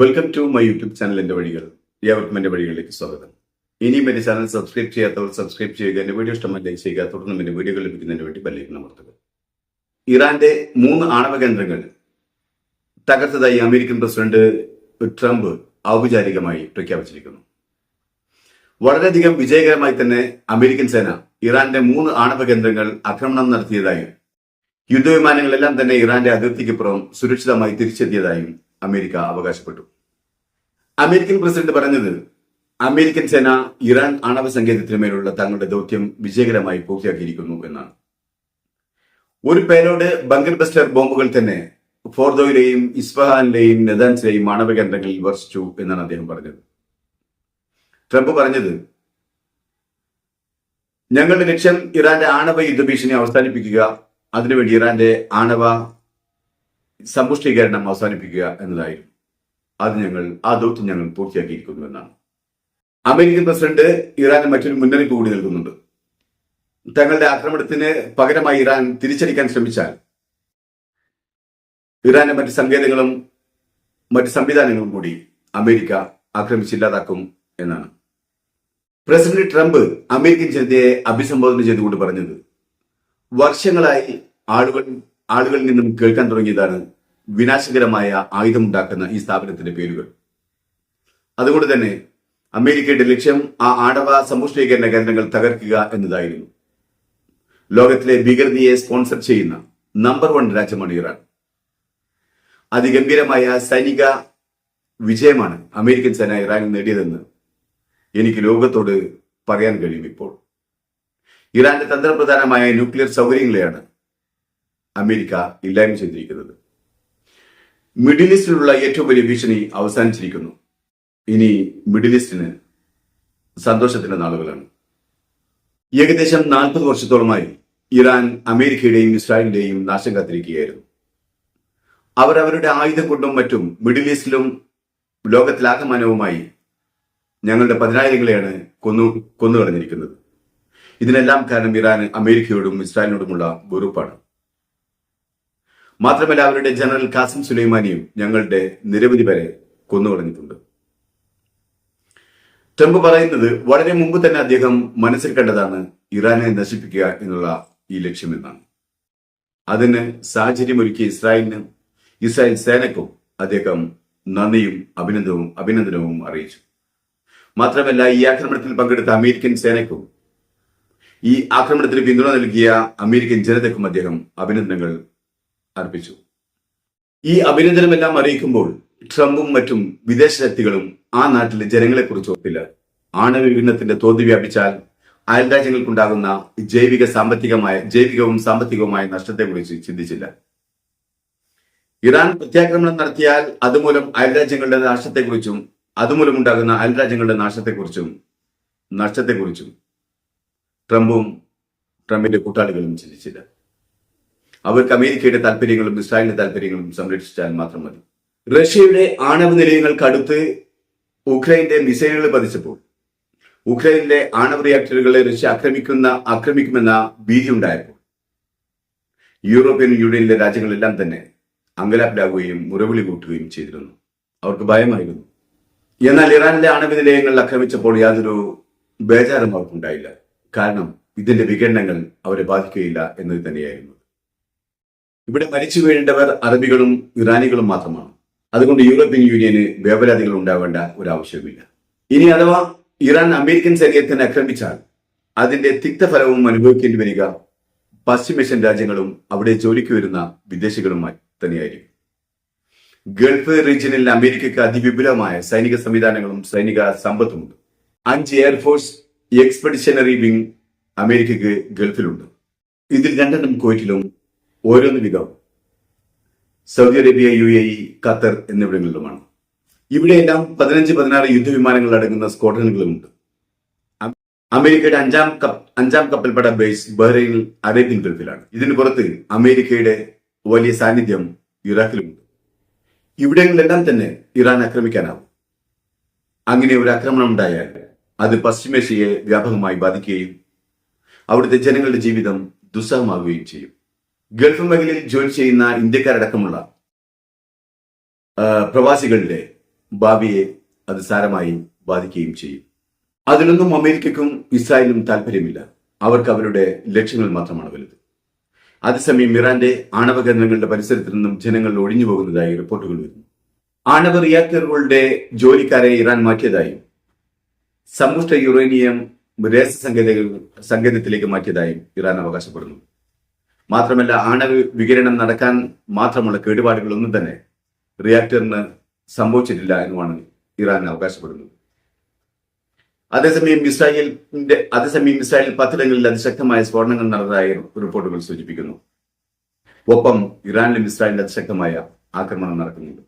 Welcome to my YouTube channel എന്റെ വഴികൾ. എന്റെ വഴികളിലേക്ക് സ്വാഗതം. ഇനിയും എന്റെ ചാനൽ സബ്സ്ക്രൈബ് ചെയ്യാത്തവർ സബ്സ്ക്രൈബ് ചെയ്യുക എന്റെ വീഡിയോ ഇഷ്ടമായി ലൈക്ക് ചെയ്യുക തുടർന്ന് എന്റെ വീഡിയോകൾ ലഭിക്കുന്നതിന് വേണ്ടി ബെല്ലൈക്കൻ അമർത്തുക. ഇറാന്റെ മൂന്ന് ആണവ കേന്ദ്രങ്ങൾ തകർത്തതായി അമേരിക്കൻ പ്രസിഡന്റ് ട്രംപ് ഔപചാരികമായി പ്രഖ്യാപിച്ചിരിക്കുന്നു. വളരെയധികം വിജയകരമായി തന്നെ അമേരിക്കൻ സേന ഇറാന്റെ മൂന്ന് ആണവ കേന്ദ്രങ്ങൾ ആക്രമണം നടത്തിയതായും യുദ്ധവിമാനങ്ങളെല്ലാം തന്നെ ഇറാന്റെ അതിർത്തിക്ക് പുറം സുരക്ഷിതമായി തിരിച്ചെത്തിയതായും അമേരിക്ക അവകാശപ്പെട്ടു. അമേരിക്കൻ പ്രസിഡന്റ് പറഞ്ഞത് അമേരിക്കൻ സേന ഇറാൻ ആണവ സങ്കേതത്തിന് മേലുള്ള തങ്ങളുടെ ദൗത്യം വിജയകരമായി പൂർത്തിയാക്കിയിരിക്കുന്നു എന്നാണ്. ഒരു പേലോഡ് ബങ്കർ ബസ്റ്റർ ബോംബുകൾ തന്നെ ഫോർദോയിലെയും ഇസ്ഫഹാനിലെയും നെതാൻസിലെയും ആണവ കേന്ദ്രങ്ങളിൽ വർഷിച്ചു എന്നാണ് അദ്ദേഹം പറഞ്ഞത്. ട്രംപ് പറഞ്ഞത് ഞങ്ങളുടെ ലക്ഷ്യം ഇറാന്റെ ആണവ യുദ്ധഭീഷണി അവസാനിപ്പിക്കുക. അതിനുവേണ്ടി ഇറാന്റെ ആണവ സമ്പുഷ്ടീകരണം അവസാനിപ്പിക്കുക എന്നതായിരുന്നു. അത് ഞങ്ങൾ ആ ദൗത്യം ഞങ്ങൾ പൂർത്തിയാക്കിയിരിക്കുന്നു എന്നാണ് അമേരിക്കൻ പ്രസിഡന്റ് ഇറാന് മറ്റൊരു മുന്നറിയിപ്പ് കൂടി നൽകുന്നുണ്ട്. തങ്ങളുടെ ആക്രമണത്തിന് പകരമായി ഇറാൻ തിരിച്ചടിക്കാൻ ശ്രമിച്ചാൽ ഇറാന്റെ മറ്റ് സങ്കേതങ്ങളും മറ്റ് സംവിധാനങ്ങളും കൂടി അമേരിക്ക ആക്രമിച്ചില്ലാതാക്കും എന്നാണ്. പ്രസിഡന്റ് ട്രംപ് അമേരിക്കൻ ജനതയെ അഭിസംബോധന ചെയ്തുകൊണ്ട് പറഞ്ഞത് വർഷങ്ങളായി ആളുകൾ ആളുകളിൽ നിന്നും കേൾക്കാൻ തുടങ്ങിയതാണ് വിനാശകരമായ ആയുധമുണ്ടാക്കുന്ന ഈ സ്ഥാപനത്തിന്റെ പേരുകൾ. അതുകൊണ്ട് തന്നെ അമേരിക്കയുടെ ലക്ഷ്യം ആ ആണവ സമ്പുഷ്ടീകരണ കേന്ദ്രങ്ങൾ തകർക്കുക എന്നതായിരുന്നു. ലോകത്തിലെ ഭീകരതയെ സ്പോൺസർ ചെയ്യുന്ന നമ്പർ വൺ രാജ്യമാണ് ഇറാൻ. അതിഗംഭീരമായ സൈനിക വിജയമാണ് അമേരിക്കൻ സേന ഇറാനിൽ നേടിയതെന്ന് എനിക്ക് ലോകത്തോട് പറയാൻ കഴിയും ഇപ്പോൾ. ഇറാന്റെ തന്ത്രപ്രധാനമായ ന്യൂക്ലിയർ സൗകര്യങ്ങളെയാണ് അമേരിക്ക ഇല്ലായ്മ ചെയ്തിരിക്കുന്നത്. മിഡിൽ ഈസ്റ്റിലുള്ള ഏറ്റവും വലിയ ഭീഷണി അവസാനിച്ചിരിക്കുന്നു. ഇനി മിഡിൽ ഈസ്റ്റിന് സന്തോഷത്തിന്റെ നാളുകളാണ്. ഏകദേശം നാൽപ്പത് വർഷത്തോളമായി ഇറാൻ അമേരിക്കയുടെയും ഇസ്രായേലിന്റെയും നാശം കാത്തിരിക്കുകയായിരുന്നു. അവർ അവരുടെ ആയുധം കൊണ്ടും മറ്റും മിഡിൽ ഈസ്റ്റിലും ലോകത്തിലാകമാനവുമായി ഞങ്ങളുടെ പതിനായിരങ്ങളെയാണ് കൊന്നു കൊന്നു കളഞ്ഞിരിക്കുന്നത് ഇതിനെല്ലാം കാരണം ഇറാൻ അമേരിക്കയോടും ഇസ്രായേലിനോടുമുള്ള വെറുപ്പാണ്. മാത്രമല്ല അവരുടെ ജനറൽ കാസിം സുലൈമാനിയും ഞങ്ങളുടെ നിരവധി പേരെ കൊന്നുകളഞ്ഞിട്ടുണ്ട്. ട്രംപ് പറയുന്നത് വളരെ മുമ്പ് തന്നെ അദ്ദേഹം മനസ്സിൽ കണ്ടതാണ് ഇറാനെ നശിപ്പിക്കുക എന്നുള്ള ഈ ലക്ഷ്യമെന്നാണ്. അതിന് സാഹചര്യമൊരുക്കിയ ഇസ്രായേലിനും ഇസ്രായേൽ സേനക്കും അദ്ദേഹം നന്ദിയും അഭിനന്ദനവും അഭിനന്ദനവും അറിയിച്ചു. മാത്രമല്ല ഈ ആക്രമണത്തിൽ പങ്കെടുത്ത അമേരിക്കൻ സേനക്കും ഈ ആക്രമണത്തിന് പിന്തുണ നൽകിയ അമേരിക്കൻ ജനതയ്ക്കും അദ്ദേഹം അഭിനന്ദനങ്ങൾ അർപ്പിച്ചു. ഈ അഭിനന്ദനമെല്ലാം അറിയിക്കുമ്പോൾ ട്രംപും മറ്റും വിദേശ ശക്തികളും ആ നാട്ടിലെ ജനങ്ങളെ കുറിച്ച് ഓർത്തില്ല ആണവവിഘടനത്തിന്റെ തോത് വ്യാപിച്ചാൽ അയൽരാജ്യങ്ങൾക്കുണ്ടാകുന്ന ജൈവിക സാമ്പത്തികമായ ജൈവികവും സാമ്പത്തികവുമായ നഷ്ടത്തെക്കുറിച്ച് ചിന്തിച്ചില്ല. ഇറാൻ പ്രത്യാക്രമണം നടത്തിയാൽ അതുമൂലം അയൽരാജ്യങ്ങളുടെ നാശത്തെക്കുറിച്ചും അതുമൂലം ഉണ്ടാകുന്ന അയൽരാജ്യങ്ങളുടെ നാശത്തെക്കുറിച്ചും നഷ്ടത്തെക്കുറിച്ചും ട്രംപും ട്രംപിന്റെ കൂട്ടാളികളും ചിന്തിച്ചില്ല. അവർക്ക് അമേരിക്കയുടെ താല്പര്യങ്ങളും ഇസ്രായേലിന്റെ താല്പര്യങ്ങളും സംരക്ഷിച്ചാൽ മാത്രം മതി. റഷ്യയുടെ ആണവ നിലയങ്ങൾക്ക് അടുത്ത് ഉക്രൈന്റെ മിസൈലുകൾ പതിച്ചപ്പോൾ ഉക്രൈനിലെ ആണവ റിയാക്ടറുകളെ റഷ്യ ആക്രമിക്കുന്ന ആക്രമിക്കുമെന്ന ഭീതി ഉണ്ടായപ്പോൾ യൂറോപ്യൻ യൂണിയനിലെ രാജ്യങ്ങളെല്ലാം തന്നെ അങ്കലാപ്പിലാകുകയും മുറവിളി കൂട്ടുകയും ചെയ്തിരുന്നു. അവർക്ക് ഭയമായിരുന്നു. എന്നാൽ ഇറാനിലെ ആണവ നിലയങ്ങൾ ആക്രമിച്ചപ്പോൾ യാതൊരു ബേജാറും അവർക്കുണ്ടായില്ല. കാരണം ഇതിന്റെ വികരണങ്ങൾ അവരെ ബാധിക്കുകയില്ല എന്നത് തന്നെയായിരുന്നു. ഇവിടെ മരിച്ചു വീഴേണ്ടവർ അറബികളും ഇറാനികളും മാത്രമാണ്. അതുകൊണ്ട് യൂറോപ്യൻ യൂണിയന് വേവലാതികൾ ഉണ്ടാവേണ്ട ഒരു ആവശ്യവുമില്ല ഇനി അഥവാ ഇറാൻ അമേരിക്കൻ സൈന്യത്തിന് ആക്രമിച്ചാൽ അതിന്റെ തിക്തഫലവും അനുഭവിക്കേണ്ടി വരിക പശ്ചിമേഷ്യൻ രാജ്യങ്ങളും അവിടെ ജോലിക്ക് വരുന്ന വിദേശികളുമായി തന്നെയായിരിക്കും. ഗൾഫ് റീജിയനിൽ അമേരിക്കയ്ക്ക് അതിവിപുലമായ സൈനിക സംവിധാനങ്ങളും സൈനിക സമ്പത്തുമുണ്ട്. അഞ്ച് എയർഫോഴ്സ് എക്സ്പെഡിഷനറി വിംഗ് അമേരിക്കയ്ക്ക് ഗൾഫിലുണ്ട്. ഇതിൽ രണ്ടെണ്ണം കുവൈറ്റിലും ഓരോന്ന് വീതം Saudi Arabia U A E Qatar എന്നിവിടങ്ങളിലുമാണ്. ഇവിടെയെല്ലാം പതിനഞ്ച് പതിനാറ് യുദ്ധവിമാനങ്ങൾ അടങ്ങുന്ന സ്ക്വാഡ്രനുകളുമുണ്ട്. അമേരിക്കയുടെ അഞ്ചാം അഞ്ചാം കപ്പൽപ്പട ബേസ് ബഹ്റൈനിൽ അറേബ്യൻ ഗൾഫിലാണ്. ഇതിനു പുറത്ത് അമേരിക്കയുടെ വലിയ സാന്നിധ്യം ഇറാഖിലുമുണ്ട്. ഇവിടങ്ങളിലെല്ലാം തന്നെ ഇറാൻ ആക്രമിക്കാനാവും. അങ്ങനെ ഒരു ആക്രമണം ഉണ്ടായാൽ അത് പശ്ചിമേഷ്യയെ വ്യാപകമായി ബാധിക്കുകയും അവിടുത്തെ ജനങ്ങളുടെ ജീവിതം ദുസ്സഹമാകുകയും ചെയ്യും. ഗൾഫ് മേഖലയിൽ ജോലി ചെയ്യുന്ന ഇന്ത്യക്കാരടക്കമുള്ള പ്രവാസികളുടെ ഭാവിയെ അത് സാരമായി ബാധിക്കുകയും ചെയ്യും. അതിലൊന്നും അമേരിക്കക്കും ഇസ്രായേലിനും താല്പര്യമില്ല. അവർക്ക് അവരുടെ ലക്ഷ്യങ്ങൾ മാത്രമാണ് വലുത്. അതേസമയം ഇറാന്റെ ആണവ കേന്ദ്രങ്ങളുടെ പരിസരത്ത് നിന്നും ജനങ്ങൾ ഒഴിഞ്ഞു പോകുന്നതായി റിപ്പോർട്ടുകൾ വരുന്നു. ആണവ റിയാക്ടറുകളുടെ ജോലിക്കാരെ ഇറാൻ മാറ്റിയതായും സമ്പുഷ്ട യുറേനിയം രഹസ്യ സങ്കേതങ്ങൾ സങ്കേതത്തിലേക്ക് മാറ്റിയതായും ഇറാൻ അവകാശപ്പെടുന്നു. മാത്രമല്ല ആണവ വികിരണം നടക്കാൻ മാത്രമുള്ള കേടുപാടുകളൊന്നും തന്നെ റിയാക്ടറിന് സംഭവിച്ചിട്ടില്ല എന്നുമാണ് ഇറാൻ അവകാശപ്പെടുന്നത്. അതേസമയം ഇസ്രായേലിന്റെ അതേസമയം ഇസ്രായേൽ പത്തിടങ്ങളിൽ അതിശക്തമായ സ്ഫോടനങ്ങൾ നടന്നതായി റിപ്പോർട്ടുകൾ സൂചിപ്പിക്കുന്നു. ഒപ്പം ഇറാനിലും ഇസ്രായേലിൽ അതിശക്തമായ ആക്രമണം നടക്കുന്നുണ്ട്.